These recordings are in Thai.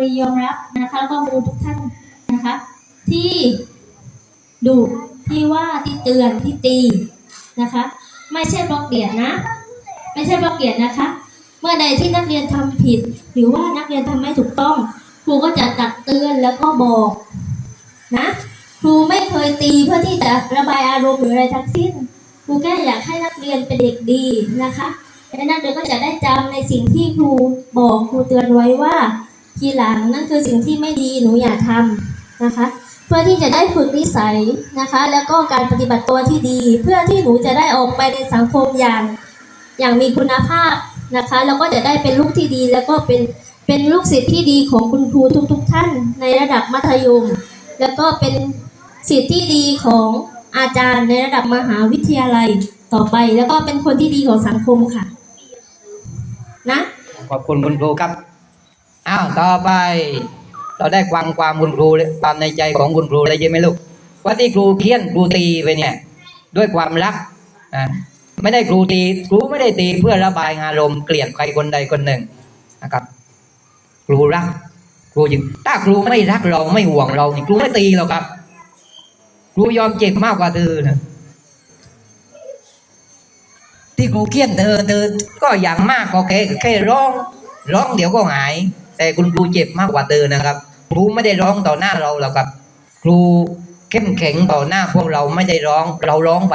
รียอมรับนะคะแล้วก็ครูทุกท่านนะคะ ที่ดุที่ว่าที่เตือนที่ตีนะคะ ไม่ใช่บล็อกเดียดนะ ไม่ใช่บล็อกเดียดนะคะ เมื่อใดที่นักเรียนทำผิด หรือว่านักเรียนทำไม่ถูกต้อง ครูก็จะตักเตือนแล้วก็บอกนะครูไม่เคยตีเพื่อที่จะระบายอารมณ์หรืออะไรทั้งสิ้นครูแค่อยากให้นักเรียนเป็นเด็กดีนะคะและนักเรียนก็จะได้จำในสิ่งที่ครูบอกครูเตือนไว้ว่า ทีหลังนั่นคือสิ่งที่ไม่ดีหนูอย่าทำนะคะ เพื่อที่จะได้ฝึกนิสัยนะคะ แล้วก็การปฏิบัติตัวที่ดี เพื่อที่หนูจะได้ออกไปในสังคมอย่างอย่างมีคุณภาพนะคะ แล้วก็จะได้เป็นลูกที่ดีแล้วก็เป็นเป็นลูกศิษย์ที่ดีของคุณครูทุกๆทท่าน ในระดับมัธยม แล้วก็เป็นศิษย์ที่ดีของอาจารย์ในระดับมหาวิทยาลัยต่อไป แล้วก็เป็นคนที่ดีของสังคมค่ะ นะ ขอบคุณคุณครูครับ อ้าวต่อไป เราได้ความความคุณครูความในใจของคุณครูเลยใช่ไหมลูกว่าที่ครูเคี่ยนครูตีไปเนี่ย ด้วยความรักนะไม่ได้ครูตีครูไม่ได้ตีเพื่อระบายอารมณ์เกลียดใครคนใดคนหนึ่งนะครับ ครูรัก ครูจริงถ้าครูไม่รักเราไม่ห่วงเรานี่ครูไม่ตีหรอกครับ ครูยอมเจ็บมากกว่าเธอนะที่ครูเคี่ยนเธอเธอก็อย่างมากก็แค่แค่ร้อง ร้องเดี๋ยวก็หาย แต่คุณครูเจ็บมากกว่าเธอนะครับ ครูไม่ได้ร้องต่อหน้าเราหรอกครับ ครูเข้มแข็งต่อหน้าพวกเราไม่ได้ร้องเราร้องไป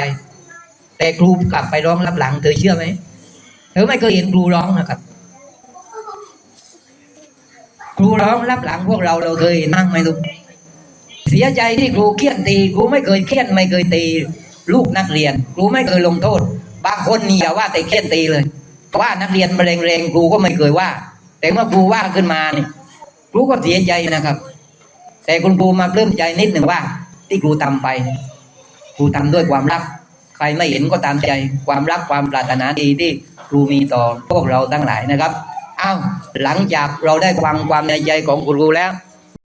แต่ครูกลับไปร้องรับหลังเธอเชื่อไหมเธอไม่เคยเห็นครูร้องนะครับ ครูร้องรับหลังพวกเราเราเคยนั่งไหมลูกเสียใจที่ครูเคี่ยนตีครูไม่เคยเคี่ยนไม่เคยตี ลูกนักเรียน ครูไม่เคยลงโทษ บางคนนี่อย่าว่าแต่เคี่ยนตีเลยว่านักเรียนแรงๆครูก็ไม่เคยว่า แต่เมื่อครูว่าขึ้นมาเนี่ยครูก็เสียใจนะครับ แต่คุณครูมาปลื้มใจนิดหนึ่งว่า ที่ครูทำไป ครูทำด้วยความรัก ใครไม่เห็นก็ตามใจ ความรักความปรารถนาดีที่ครูมีต่อพวกเราทั้งหลายนะครับอ้าวหลังจากเราได้ฟังความในใจของคุณครูแล้ว